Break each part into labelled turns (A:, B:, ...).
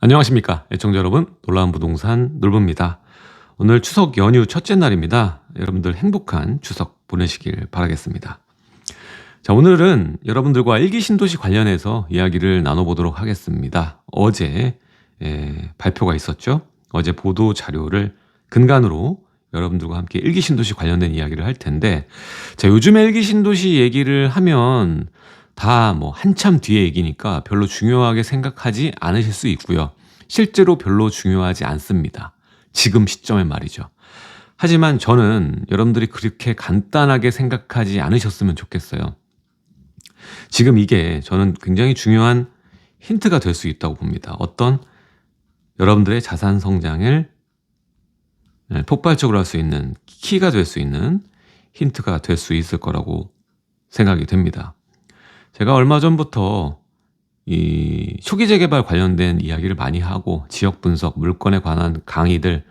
A: 안녕하십니까. 애청자 여러분, 놀라운 부동산 놀부입니다. 오늘 추석 연휴 첫째 날입니다. 여러분들 행복한 추석 보내시길 바라겠습니다. 자, 오늘은 여러분들과 일기 신도시 관련해서 이야기를 나눠보도록 하겠습니다. 어제 예, 발표가 있었죠. 어제 보도 자료를 근간으로 여러분들과 함께 일기 신도시 관련된 이야기를 할 텐데, 자, 요즘에 일기 신도시 얘기를 하면 다 뭐 한참 뒤의 얘기니까 별로 중요하게 생각하지 않으실 수 있고요. 실제로 별로 중요하지 않습니다. 지금 시점에 말이죠. 하지만 저는 여러분들이 그렇게 간단하게 생각하지 않으셨으면 좋겠어요. 지금 이게 저는 굉장히 중요한 힌트가 될 수 있다고 봅니다. 어떤 여러분들의 자산 성장을 네, 폭발적으로 할 수 있는 키가 될 수 있는 힌트가 될 수 있을 거라고 생각이 됩니다. 제가 얼마 전부터 이 초기 재개발 관련된 이야기를 많이 하고 지역 분석, 물건에 관한 강의들,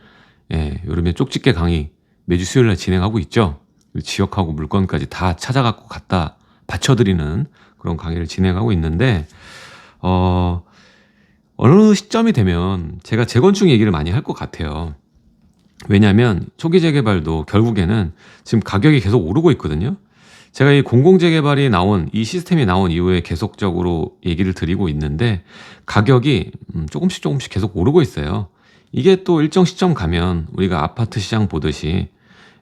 A: 예, 요즘에 쪽집게 강의 매주 수요일 날 진행하고 있죠. 지역하고 물건까지 다 찾아갖고 갖다 받쳐드리는 그런 강의를 진행하고 있는데, 어, 어느 시점이 되면 제가 재건축 얘기를 많이 할 것 같아요. 왜냐하면 초기 재개발도 결국에는 지금 가격이 계속 오르고 있거든요. 제가 이 공공재개발이 나온 이 시스템이 나온 이후에 계속적으로 얘기를 드리고 있는데 가격이 음, 조금씩 조금씩 계속 오르고 있어요. 이게 또 일정 시점 가면 우리가 아파트 시장 보듯이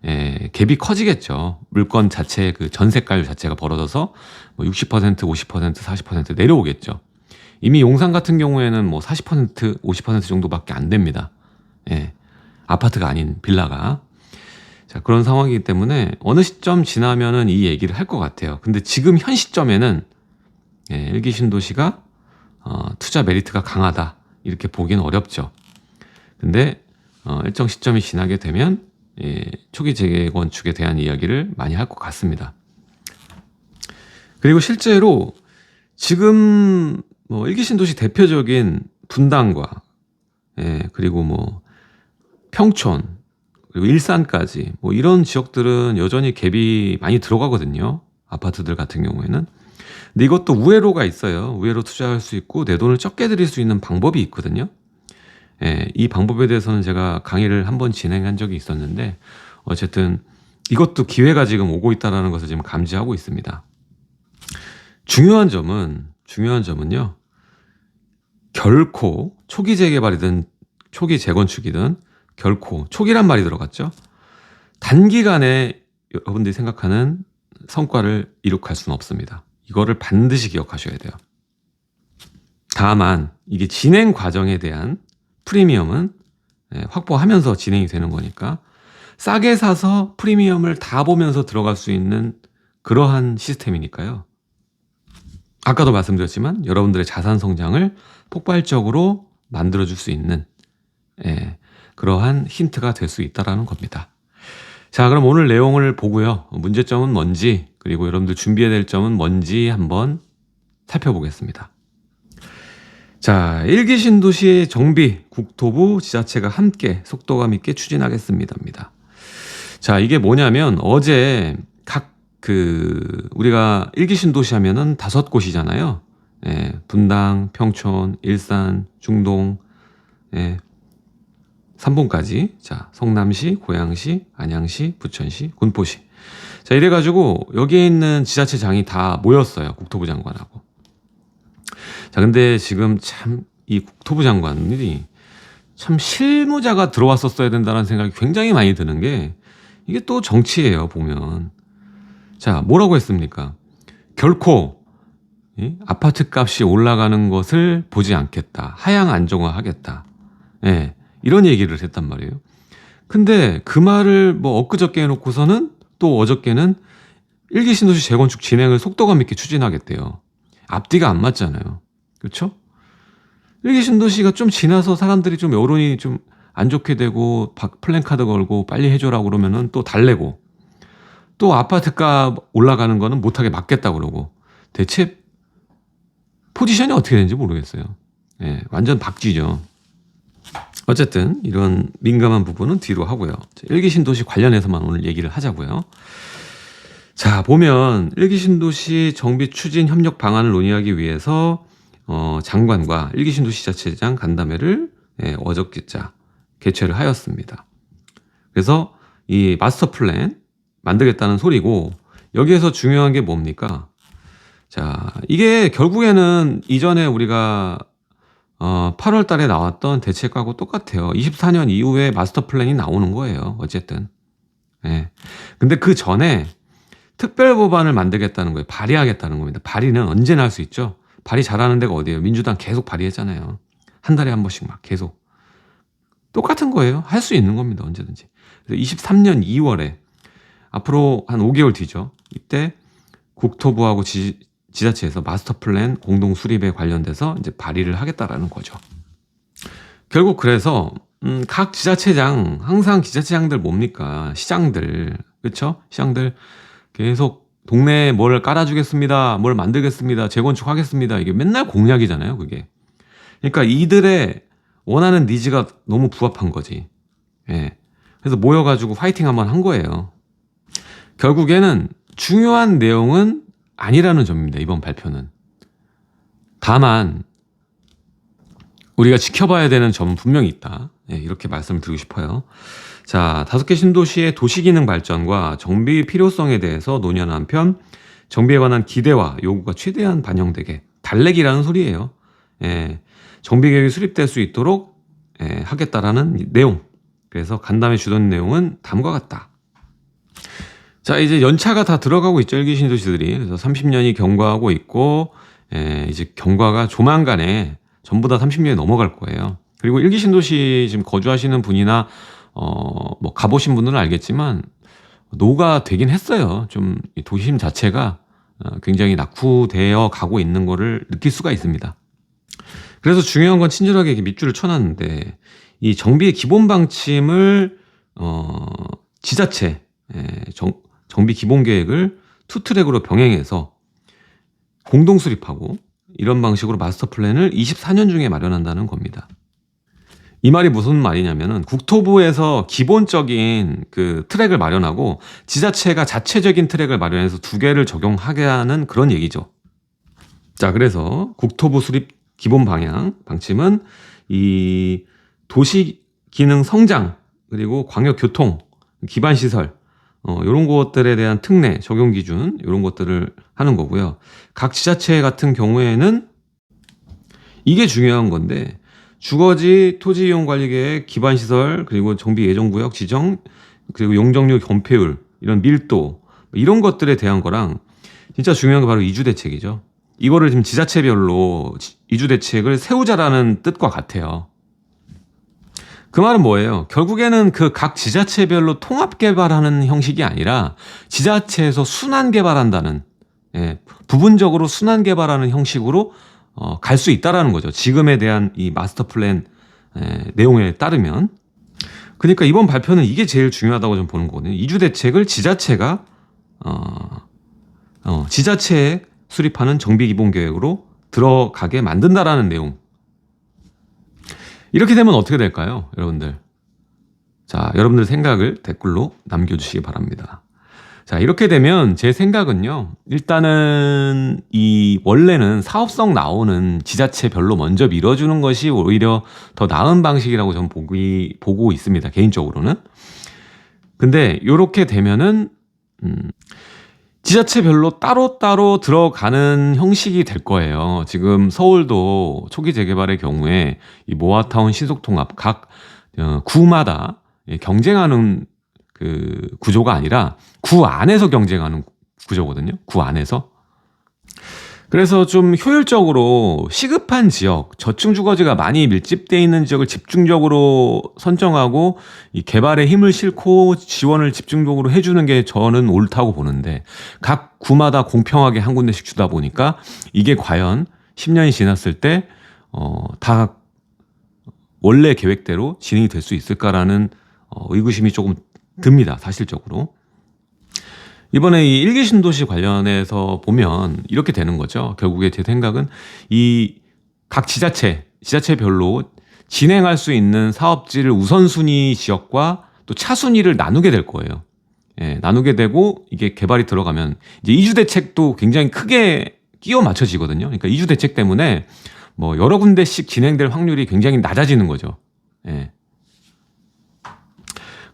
A: 에, 갭이 커지겠죠. 물건 자체의 그 전세가율 자체가 벌어져서 뭐 60%, 50%, 40% 내려오겠죠. 이미 용산 같은 경우에는 뭐 40%, 50% 정도밖에 안 됩니다. 예. 아파트가 아닌 빌라가. 자, 그런 상황이기 때문에 어느 시점 지나면은 이 얘기를 할 것 같아요. 근데 지금 현 시점에는 예, 일기 신도시가 어, 투자 메리트가 강하다. 이렇게 보기는 어렵죠. 근데 어, 일정 시점이 지나게 되면 예, 초기 재건축에 대한 이야기를 많이 할 것 같습니다. 그리고 실제로 지금 뭐 일기 신도시 대표적인 분당과 예, 그리고 뭐 평촌 그리고 일산까지 뭐 이런 지역들은 여전히 갭이 많이 들어가거든요. 아파트들 같은 경우에는. 근데 이것도 우회로가 있어요. 우회로 투자할 수 있고 내 돈을 적게 들일 수 있는 방법이 있거든요. 예, 이 방법에 대해서는 제가 강의를 한번 진행한 적이 있었는데 어쨌든 이것도 기회가 지금 오고 있다는 것을 지금 감지하고 있습니다. 중요한 점은 중요한 점은요. 결코 초기 재개발이든 초기 재건축이든 결코 초기란 말이 들어갔죠. 단기간에 여러분들이 생각하는 성과를 이룩할 수는 없습니다. 이거를 반드시 기억하셔야 돼요. 다만 이게 진행 과정에 대한 프리미엄은 예, 확보하면서 진행이 되는 거니까 싸게 사서 프리미엄을 다 보면서 들어갈 수 있는 그러한 시스템이니까요. 아까도 말씀드렸지만 여러분들의 자산 성장을 폭발적으로 만들어줄 수 있는 예, 그러한 힌트가 될 수 있다라는 겁니다. 자, 그럼 오늘 내용을 보고요. 문제점은 뭔지, 그리고 여러분들 준비해야 될 점은 뭔지 한번 살펴보겠습니다. 자, 일기 신도시 정비, 국토부, 지자체가 함께 속도감 있게 추진하겠습니다. 자, 이게 뭐냐면 어제 각 그 우리가 일기 신도시 하면은 다섯 곳이잖아요. 예, 분당, 평촌, 일산, 중동, 예, 3번까지. 자 성남시, 고양시, 안양시, 부천시, 군포시. 자 이래가지고 여기에 있는 지자체장이 다 모였어요 국토부 장관하고. 자 근데 지금 참 이 국토부 장관들이 참 실무자가 들어왔었어야 된다는 생각이 굉장히 많이 드는 게 이게 또 정치예요 보면. 자 뭐라고 했습니까? 결코 이? 아파트 값이 올라가는 것을 보지 않겠다. 하향 안정화 하겠다. 예. 이런 얘기를 했단 말이에요. 근데 그 말을 뭐 엊그저께 해놓고서는 또 어저께는 일기 신도시 재건축 진행을 속도감 있게 추진하겠대요. 앞뒤가 안 맞잖아요. 그렇죠? 일기 신도시가 좀 지나서 사람들이 좀 여론이 좀 안 좋게 되고 플랜카드 걸고 빨리 해줘라고 그러면은 또 달래고 또 아파트값 올라가는 거는 못하게 막겠다 그러고 대체 포지션이 어떻게 되는지 모르겠어요. 예, 완전 박쥐죠. 어쨌든 이런 민감한 부분은 뒤로 하고요. 일기 신도시 관련해서만 오늘 얘기를 하자고요. 자, 보면 일기 신도시 정비 추진 협력 방안을 논의하기 위해서 어, 장관과 일기 신도시 자체장 간담회를 예, 어저께자 개최를 하였습니다. 그래서 이 마스터 플랜 만들겠다는 소리고 여기에서 중요한 게 뭡니까? 자, 이게 결국에는 이전에 우리가 어, 8월 달에 나왔던 대책하고 똑같아요. 24 년 이후에 마스터 플랜이 나오는 거예요. 어쨌든. 예. 근데 그 전에 특별 법안을 만들겠다는 거예요. 발의하겠다는 겁니다. 발의는 언제나 할 수 있죠. 발의 잘하는 데가 어디예요? 민주당 계속 발의했잖아요. 한 달에 한 번씩 막 계속. 똑같은 거예요. 할 수 있는 겁니다. 언제든지. 그래서 23년 2월에 앞으로 한 5개월 뒤죠. 이때 국토부하고 지, 지자체에서 마스터 플랜 공동 수립에 관련돼서 이제 발의를 하겠다라는 거죠. 결국 그래서 음, 각 지자체장 항상 지자체장들 뭡니까? 시장들. 그렇죠 시장들 계속 동네에 뭘 깔아주겠습니다. 뭘 만들겠습니다. 재건축하겠습니다. 이게 맨날 공약이잖아요 그게. 그러니까 이들의 원하는 니즈가 너무 부합한 거지. 예. 그래서 모여가지고 파이팅 한번 한 거예요. 결국에는 중요한 내용은 아니라는 점입니다. 이번 발표는. 다만 우리가 지켜봐야 되는 점은 분명히 있다. 네, 이렇게 말씀을 드리고 싶어요. 자, 다섯 개 신도시의 도시기능 발전과 정비 필요성에 대해서 논의하는 한편 정비에 관한 기대와 요구가 최대한 반영되게 달래기라는 소리예요. 예, 정비 계획이 수립될 수 있도록 예, 하겠다라는 내용. 그래서 간담회 주던 내용은 다음과 같다. 자, 이제 연차가 다 들어가고 있죠. 일기 신도시들이. 그래서 30년이 경과하고 있고, 에, 이제 경과가 조만간에 전부 다 30년이 넘어갈 거예요. 그리고 일기 신도시 지금 거주하시는 분이나, 어, 뭐 가보신 분들은 알겠지만, 노가 되긴 했어요. 좀 도심 자체가 어, 굉장히 낙후되어 가고 있는 거를 느낄 수가 있습니다. 그래서 중요한 건 친절하게 밑줄을 쳐놨는데, 이 정비의 기본 방침을, 어, 지자체, 에, 정, 정비 기본 계획을 투 트랙으로 병행해서 공동 수립하고 이런 방식으로 마스터 플랜을 24년 중에 마련한다는 겁니다. 이 말이 무슨 말이냐면은 국토부에서 기본적인 그 트랙을 마련하고 지자체가 자체적인 트랙을 마련해서 두 개를 적용하게 하는 그런 얘기죠. 자, 그래서 국토부 수립 기본 방향, 방침은 이 도시 기능 성장, 그리고 광역 교통, 기반 시설, 어, 요런 것들에 대한 특례, 적용 기준, 요런 것들을 하는 거고요. 각 지자체 같은 경우에는 이게 중요한 건데, 주거지 토지 이용 관리 계획, 기반 시설, 그리고 정비 예정 구역 지정, 그리고 용적률 건폐율, 이런 밀도, 이런 것들에 대한 거랑 진짜 중요한 게 바로 이주 대책이죠. 이거를 지금 지자체별로 이주 대책을 세우자라는 뜻과 같아요. 그 말은 뭐예요? 결국에는 그 각 지자체별로 통합 개발하는 형식이 아니라 지자체에서 순환 개발한다는 예, 부분적으로 순환 개발하는 형식으로 어, 갈 수 있다라는 거죠. 지금에 대한 이 마스터 플랜 예, 내용에 따르면 그러니까 이번 발표는 이게 제일 중요하다고 좀 보는 거거든요. 이주 대책을 지자체가 어, 어, 지자체에 수립하는 정비 기본 계획으로 들어가게 만든다라는 내용. 이렇게 되면 어떻게 될까요? 여러분들. 자, 여러분들 생각을 댓글로 남겨주시기 바랍니다. 자, 이렇게 되면 제 생각은요. 일단은 이 원래는 사업성 나오는 지자체별로 먼저 밀어주는 것이 오히려 더 나은 방식이라고 저는 보기, 보고 있습니다. 개인적으로는. 근데 이렇게 되면은, 음, 지자체별로 따로따로 들어가는 형식이 될 거예요. 지금 서울도 초기 재개발의 경우에 이 모아타운 신속통합 각 어, 구마다 경쟁하는 그 구조가 아니라 구 안에서 경쟁하는 구조거든요. 구 안에서. 그래서 좀 효율적으로 시급한 지역, 저층 주거지가 많이 밀집돼 있는 지역을 집중적으로 선정하고 이 개발에 힘을 싣고 지원을 집중적으로 해주는 게 저는 옳다고 보는데 각 구마다 공평하게 한 군데씩 주다 보니까 이게 과연 10년이 지났을 때, 어, 다 원래 계획대로 진행이 될 수 있을까라는 어, 의구심이 조금 듭니다. 사실적으로. 이번에 이 일기 신도시 관련해서 보면 이렇게 되는 거죠. 결국에 제 생각은 이 각 지자체, 지자체별로 진행할 수 있는 사업지를 우선순위 지역과 또 차순위를 나누게 될 거예요. 예, 나누게 되고 이게 개발이 들어가면 이제 이주 대책도 굉장히 크게 끼워 맞춰지거든요. 그러니까 이주 대책 때문에 뭐 여러 군데씩 진행될 확률이 굉장히 낮아지는 거죠. 예.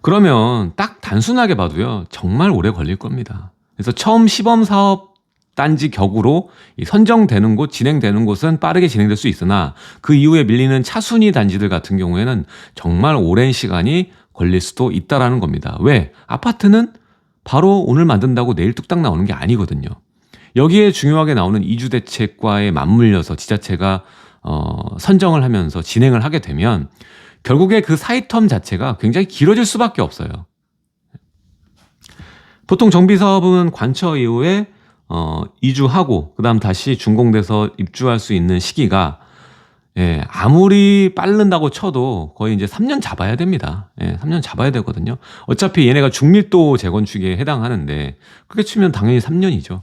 A: 그러면 딱 단순하게 봐도요, 정말 오래 걸릴 겁니다. 그래서 처음 시범 사업 단지 격으로 이 선정되는 곳, 진행되는 곳은 빠르게 진행될 수 있으나 그 이후에 밀리는 차순위 단지들 같은 경우에는 정말 오랜 시간이 걸릴 수도 있다라는 겁니다. 왜? 아파트는 바로 오늘 만든다고 내일 뚝딱 나오는 게 아니거든요. 여기에 중요하게 나오는 이주 대책과에 맞물려서 지자체가 어, 선정을 하면서 진행을 하게 되면 결국에 그 사이텀 자체가 굉장히 길어질 수밖에 없어요. 보통 정비 사업은 관처 이후에 어, 이주하고 그다음 다시 준공돼서 입주할 수 있는 시기가 예, 아무리 빠른다고 쳐도 거의 이제 3년 잡아야 됩니다. 예, 3년 잡아야 되거든요. 어차피 얘네가 중밀도 재건축에 해당하는데 그렇게 치면 당연히 3년이죠.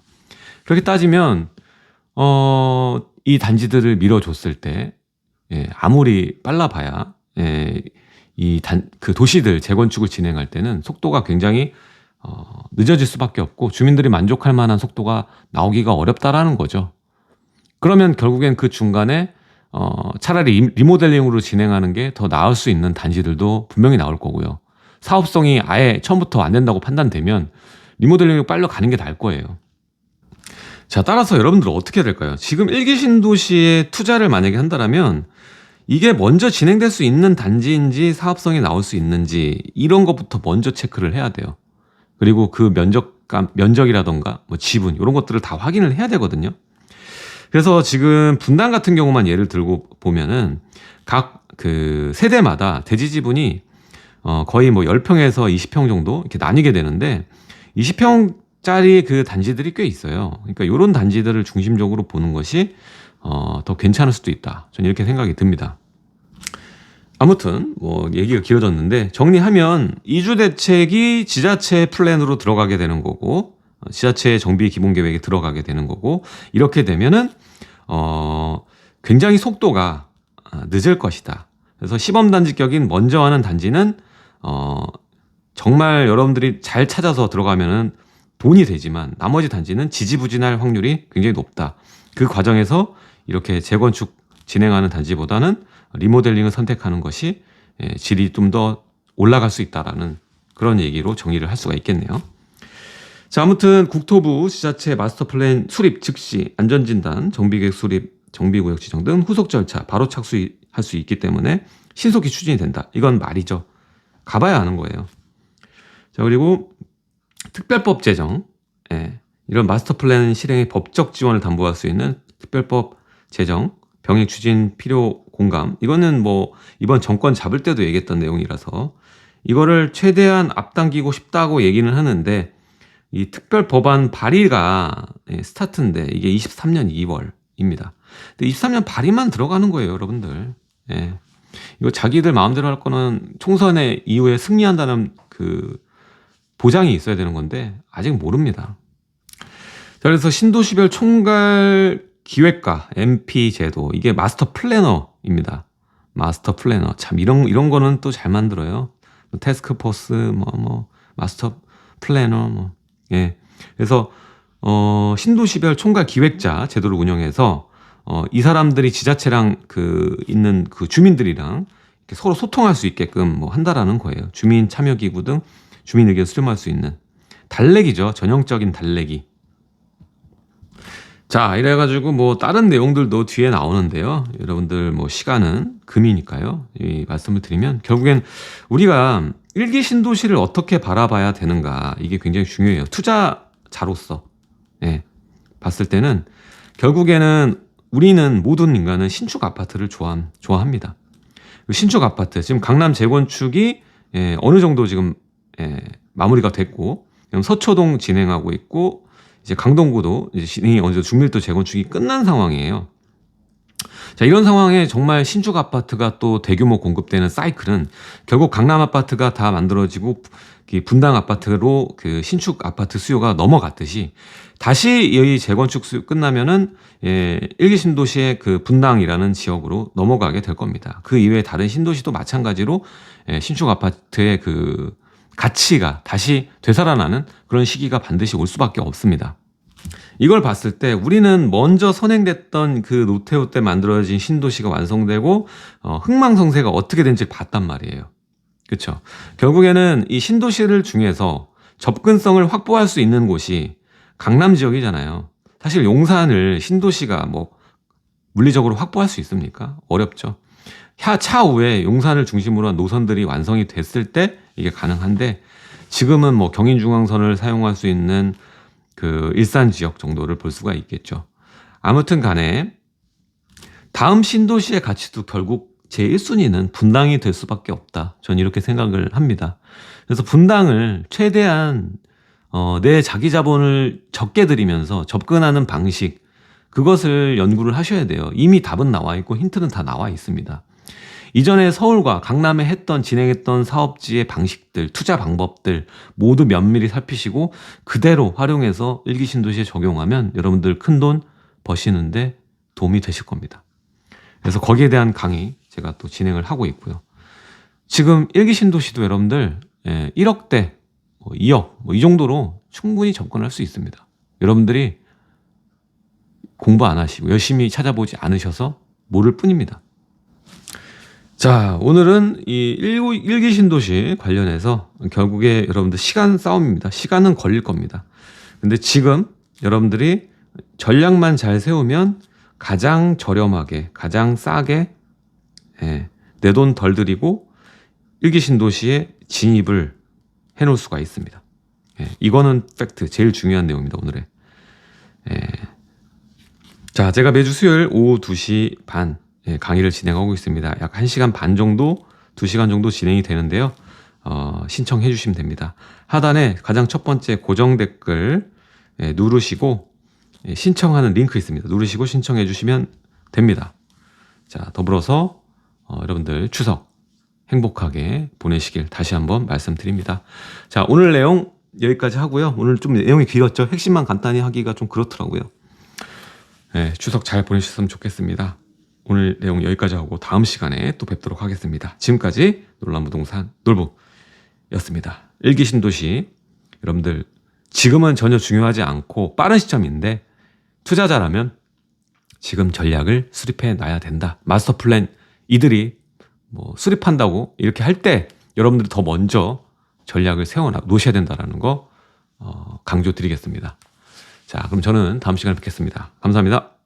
A: 그렇게 따지면 어, 이 단지들을 밀어줬을 때 예, 아무리 빨라봐야 예, 이단 그 도시들 재건축을 진행할 때는 속도가 굉장히 어, 늦어질 수밖에 없고 주민들이 만족할 만한 속도가 나오기가 어렵다라는 거죠. 그러면 결국엔 그 중간에 어, 차라리 리모델링으로 진행하는 게 더 나을 수 있는 단지들도 분명히 나올 거고요. 사업성이 아예 처음부터 안 된다고 판단되면 리모델링을 빨리 가는 게 나을 거예요. 자, 따라서 여러분들 어떻게 될까요? 지금 일기 신도시에 투자를 만약에 한다면 이게 먼저 진행될 수 있는 단지인지 사업성이 나올 수 있는지 이런 것부터 먼저 체크를 해야 돼요. 그리고 그 면적감, 면적이라던가 뭐 지분 이런 것들을 다 확인을 해야 되거든요. 그래서 지금 분당 같은 경우만 예를 들고 보면은 각 그 세대마다 대지 지분이 어 거의 뭐 10평에서 20평 정도 이렇게 나뉘게 되는데 20평 짜리 그 단지들이 꽤 있어요. 그러니까 이런 단지들을 중심적으로 보는 것이 어 더 괜찮을 수도 있다. 저는 이렇게 생각이 듭니다. 아무튼 뭐 얘기가 길어졌는데 정리하면 이주 대책이 지자체 플랜으로 들어가게 되는 거고 어, 지자체 정비 기본 계획에 들어가게 되는 거고 이렇게 되면은 어 굉장히 속도가 아, 늦을 것이다. 그래서 시범 단지 격인 먼저 하는 단지는 어 정말 여러분들이 잘 찾아서 들어가면은 돈이 되지만 나머지 단지는 지지부진할 확률이 굉장히 높다. 그 과정에서 이렇게 재건축 진행하는 단지보다는 리모델링을 선택하는 것이 예, 질이 좀 더 올라갈 수 있다라는 그런 얘기로 정리를 할 수가 있겠네요. 자, 아무튼 국토부 지자체 마스터 플랜 수립 즉시 안전진단, 정비계획 수립, 정비구역 지정 등 후속 절차 바로 착수할 수 있기 때문에 신속히 추진이 된다. 이건 말이죠. 가봐야 아는 거예요. 자, 그리고 특별법 제정, 예, 이런 마스터 플랜 실행의 법적 지원을 담보할 수 있는 특별법 제정, 병행 추진 필요 공감. 이거는 뭐 이번 정권 잡을 때도 얘기했던 내용이라서 이거를 최대한 앞당기고 싶다고 얘기는 하는데 이 특별 법안 발의가 예, 스타트인데 이게 23년 2월입니다. 근데 23년 발의만 들어가는 거예요, 여러분들. 예. 이거 자기들 마음대로 할 거는 총선에 이후에 승리한다는 그 보장이 있어야 되는 건데 아직 모릅니다. 자, 그래서 신도시별 총괄 기획과 MP 제도 이게 마스터 플래너입니다. 마스터 플래너 참 이런 이런 거는 또 잘 만들어요. 테스크 포스 뭐뭐 뭐, 마스터 플래너 뭐 예. 그래서 어, 신도시별 총괄 기획자 제도를 운영해서 어, 이 사람들이 지자체랑 그 있는 그 주민들이랑 서로 소통할 수 있게끔 뭐 한다라는 거예요. 주민 참여 기구 등 주민 의견 수렴할 수 있는 달래기죠. 전형적인 달래기. 자, 이래가지고 뭐 다른 내용들도 뒤에 나오는데요. 여러분들 뭐 시간은 금이니까요. 이 말씀을 드리면 결국엔 우리가 일기 신도시를 어떻게 바라봐야 되는가 이게 굉장히 중요해요. 투자자로서 예, 봤을 때는 결국에는 우리는 모든 인간은 신축 아파트를 좋아, 좋아합니다. 신축 아파트 지금 강남 재건축이 예, 어느 정도 지금 예, 마무리가 됐고 서초동 진행하고 있고 이제 강동구도 이제 어느 정도 중밀도 재건축이 끝난 상황이에요. 자, 이런 상황에 정말 신축 아파트가 또 대규모 공급되는 사이클은 결국 강남 아파트가 다 만들어지고 분당 아파트로 그 신축 아파트 수요가 넘어갔듯이 다시 이 재건축 수요 끝나면은 예, 일기 신도시의 그 분당이라는 지역으로 넘어가게 될 겁니다. 그 이외에 다른 신도시도 마찬가지로 예, 신축 아파트의 그 가치가 다시 되살아나는 그런 시기가 반드시 올 수밖에 없습니다. 이걸 봤을 때 우리는 먼저 선행됐던 그 노태우 때 만들어진 신도시가 완성되고 어, 흥망성쇠가 어떻게 된지 봤단 말이에요. 그렇죠. 결국에는 이 신도시를 중에서 접근성을 확보할 수 있는 곳이 강남 지역이잖아요. 사실 용산을 신도시가 뭐 물리적으로 확보할 수 있습니까? 어렵죠. 차- 차후에 용산을 중심으로 한 노선들이 완성이 됐을 때 이게 가능한데 지금은 뭐 경인중앙선을 사용할 수 있는 그 일산 지역 정도를 볼 수가 있겠죠. 아무튼 간에 다음 신도시의 가치도 결국 제1순위는 분당이 될 수밖에 없다. 전 이렇게 생각을 합니다. 그래서 분당을 최대한 어, 내 자기 자본을 적게 들이면서 접근하는 방식 그것을 연구를 하셔야 돼요. 이미 답은 나와 있고 힌트는 다 나와 있습니다. 이전에 서울과 강남에 했던 진행했던 사업지의 방식들, 투자 방법들 모두 면밀히 살피시고 그대로 활용해서 일기 신도시에 적용하면 여러분들 큰 돈 버시는데 도움이 되실 겁니다. 그래서 거기에 대한 강의 제가 또 진행을 하고 있고요. 지금 일기 신도시도 여러분들 예, 1억대, 뭐 2억 뭐 이 정도로 충분히 접근할 수 있습니다. 여러분들이 공부 안 하시고 열심히 찾아보지 않으셔서 모를 뿐입니다. 자, 오늘은 이 일기 신도시 관련해서 결국에 여러분들 시간 싸움입니다. 시간은 걸릴 겁니다. 근데 지금 여러분들이 전략만 잘 세우면 가장 저렴하게, 가장 싸게 예, 내 돈 덜 들이고 일기 신도시에 진입을 해 놓을 수가 있습니다. 예, 이거는 팩트, 제일 중요한 내용입니다. 오늘의. 예. 자, 제가 매주 수요일 오후 2시 반 예, 강의를 진행하고 있습니다. 약 1시간 반 정도, 2시간 정도 진행이 되는데요. 어, 신청해 주시면 됩니다. 하단에 가장 첫 번째 고정 댓글 예, 누르시고 예, 신청하는 링크 있습니다. 누르시고 신청해 주시면 됩니다. 자, 더불어서 어, 여러분들 추석 행복하게 보내시길 다시 한번 말씀드립니다. 자, 오늘 내용 여기까지 하고요. 오늘 좀 내용이 길었죠. 핵심만 간단히 하기가 좀 그렇더라고요. 네, 추석 잘 보내셨으면 좋겠습니다. 오늘 내용 여기까지 하고 다음 시간에 또 뵙도록 하겠습니다. 지금까지 놀란 부동산 놀부였습니다. 일기 신도시 여러분들 지금은 전혀 중요하지 않고 빠른 시점인데 투자자라면 지금 전략을 수립해 놔야 된다. 마스터 플랜 이들이 뭐 수립한다고 이렇게 할 때 여러분들이 더 먼저 전략을 세워 놓으셔야 된다라는 거 어, 강조드리겠습니다. 자, 그럼 저는 다음 시간에 뵙겠습니다. 감사합니다.